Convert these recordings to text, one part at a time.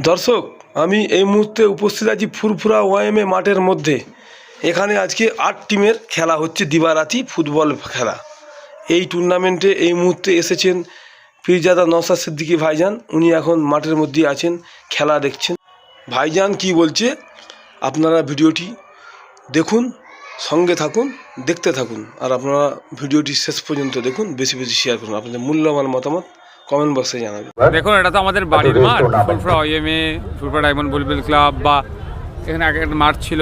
দর্শক, আমি এই মুহূর্তে উপস্থিত আছি ফুরফুরা ওয়াইএমএ মাঠের মধ্যে। এখানে আজকে আট টিমের খেলা হচ্ছে, দিবারাতি ফুটবল খেলা। এই টুর্নামেন্টে এই মুহূর্তে এসেছেন পীরজাদা নওসাদ সিদ্দিকী ভাইজান। উনি এখন মাঠের মধ্যে আছেন, খেলা দেখছেন। ভাইজান কি বলছে? আপনারা ভিডিওটি দেখুন, সঙ্গে থাকুন, দেখতে থাকুন। আর আপনারা ভিডিওটি শেষ পর্যন্ত দেখুন, বেশি বেশি শেয়ার করুন। আপনাদের মূল্যবান মতামত কমেন্ট বক্সে জানাবেন দেখুন এটা তো আমাদের বাড়ির মাঠ ফুলফুরা ওইএমএ ফুলফুরা ডায়মন্ড বুলবুল ক্লাব বা এখানে আগে একটা মাঠ ছিল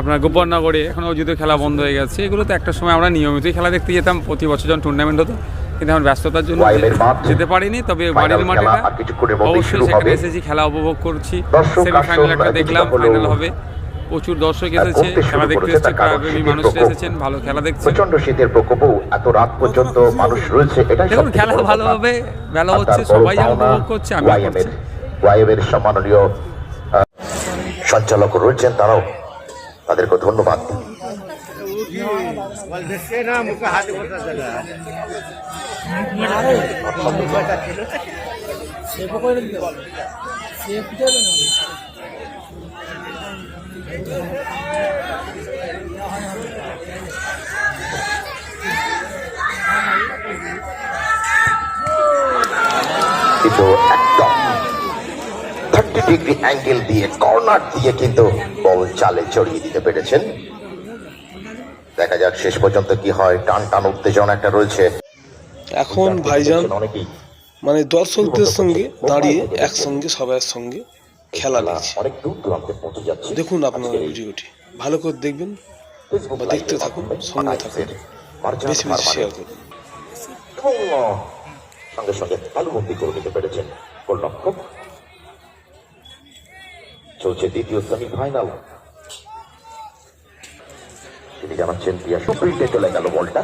আপনার গোপননগরে এখনও যদিও খেলা বন্ধ হয়ে গেছে এগুলো তো একটা সময় আমরা নিয়মিতই খেলা দেখতে যেতাম প্রতি বছর যখন টুর্নামেন্ট হতো কিন্তু এখন ব্যস্ততার জন্য যেতে পারিনি তবে বাড়ির মাঠে অবশ্যই শুরু সেখানে এসেছি খেলা উপভোগ করছি সেমিফাইনাল একটা দেখলাম ফাইনাল হবে। প্রচুর দর্শক এসেছে খেলা দেখতে এসেছে শীতের মানুষরা এসেছেন ভালো খেলা দেখছেন। প্রচণ্ড শীতের প্রকোপও এত রাত পর্যন্ত মানুষ রয়েছে এটাই দেখুন খেলা। ভালোভাবে বেলা হচ্ছে সবাই উপভোগ করছে পাওনা করছি। ওয়াইএমের ওয়াইএমের সম্মাননীয় সঞ্চালক রয়েছেন তারাও। তাদেরকে ধন্যবাদ। কিন্তু একদম থার্টি ডিগ্রি অ্যাঙ্গেল দিয়ে কর্নার দিয়ে কিন্তু বল চালে চড়িয়ে দিতে পেরেছেন। দেখা যাক শেষ পর্যন্ত কি হয়। টান টান উত্তেজনা একটা রয়েছে। এখন ভাইজান অনেকেই। মানে দর্শকদের সঙ্গে দাঁড়িয়ে একসঙ্গে সবার সঙ্গে খেলা যাচ্ছে। দেখুন আপনারা ভিডিওটি। ভালো করে দেখবেন বা দেখতে থাকুন, সঙ্গে মার্জান বেশি বেশি শেয়ার করুন। এবং সঙ্গে সঙ্গে তালুবন্দি করে নিতে পেরেছেন গোলরক্ষক। চলছে দ্বিতীয় সেমিফাইনাল তিনি জানাচ্ছেন প্রিয়া সুপ্রিন্টে চলে গেল বলটা।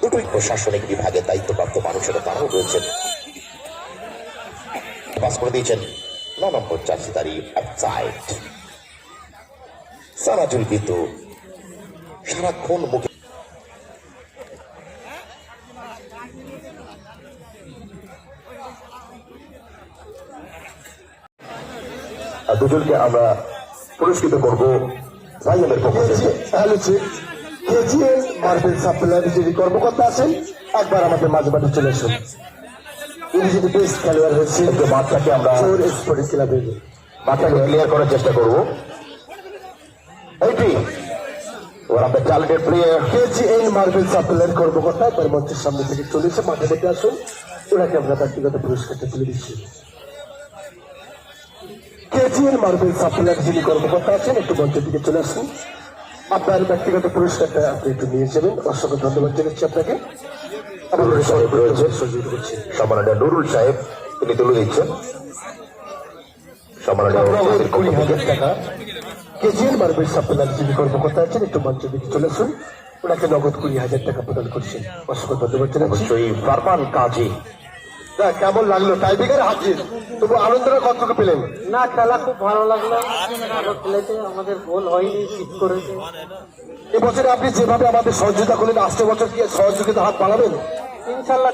দুটোই প্রশাসনিক বিভাগের দায়িত্বপ্রাপ্ত মানুষেরা তারাও রয়েছেন। পাস করে দিয়েছেন। ন নম্বর চাষিদারি অফসাইড সারাজুল কিন্তু সারাক্ষণ মুখে দুজনকে আমরা পুরস্কৃত করব ভাইয়ামের পক্ষ থেকে। হচ্ছে কেজিএল মার্বেল সাপ্লাইয়ের যিনি কর্মকর্তা আছেন একবার আমাদের মাঝে মাঝে চলে আসুন। উনি যদি বেস্ট খেলোয়াড় হয়েছে। যে মাঠটাকে আমরা স্পোর্টিং ক্লাবের মাঠটাকে ক্লিয়ার করার চেষ্টা করব। এইটি ওর আমাদের ট্যালেন্টেড প্লেয়ার কেজিএল মার্বেল সাপ্লাইয়ের কর্মকর্তা মঞ্চের সামনে থেকে চলে এসে মাঠে আসুন। ওনাকে আমরা ব্যক্তিগত পুরস্কারটা তুলে দিচ্ছি। কেজিএল মার্বেল সাপ্লাইয়ের যিনি কর্মকর্তা আছেন একটু মঞ্চের দিকে চলে আসুন। আপনার ব্যক্তিগত পুরস্কারটা আপনি একটু নিয়ে যাবেন। অসংখ্য ধন্যবাদ জানাচ্ছি আপনাকে। আমাদের সাহেব রয়েছে। সম্মাননীয় নুরুল সাহেব, তিনি তুলে দিচ্ছেন। কর্মকর্তা আছেন, একটু মঞ্চ দিকে চলে ওনাকে নগদ কুড়ি হাজার টাকা প্রদান করছেন। অসংখ্য ধন্যবাদ জানাচ্ছি। কাজী। কেমন লাগল? টাইব্রেকার হাজির তবু আনন্দটা কতটুকু পেলেন? না খেলা খুব ভালো লাগল। ভালো খেলেছে আমাদের গোল হয়নি ঠিক করেছে। এবছরে আপনি যেভাবে আমাদের সহযোগিতা করলেন আসছে বছর কি সহযোগিতা হাত বাড়াবেন? ইনশাল্লাহ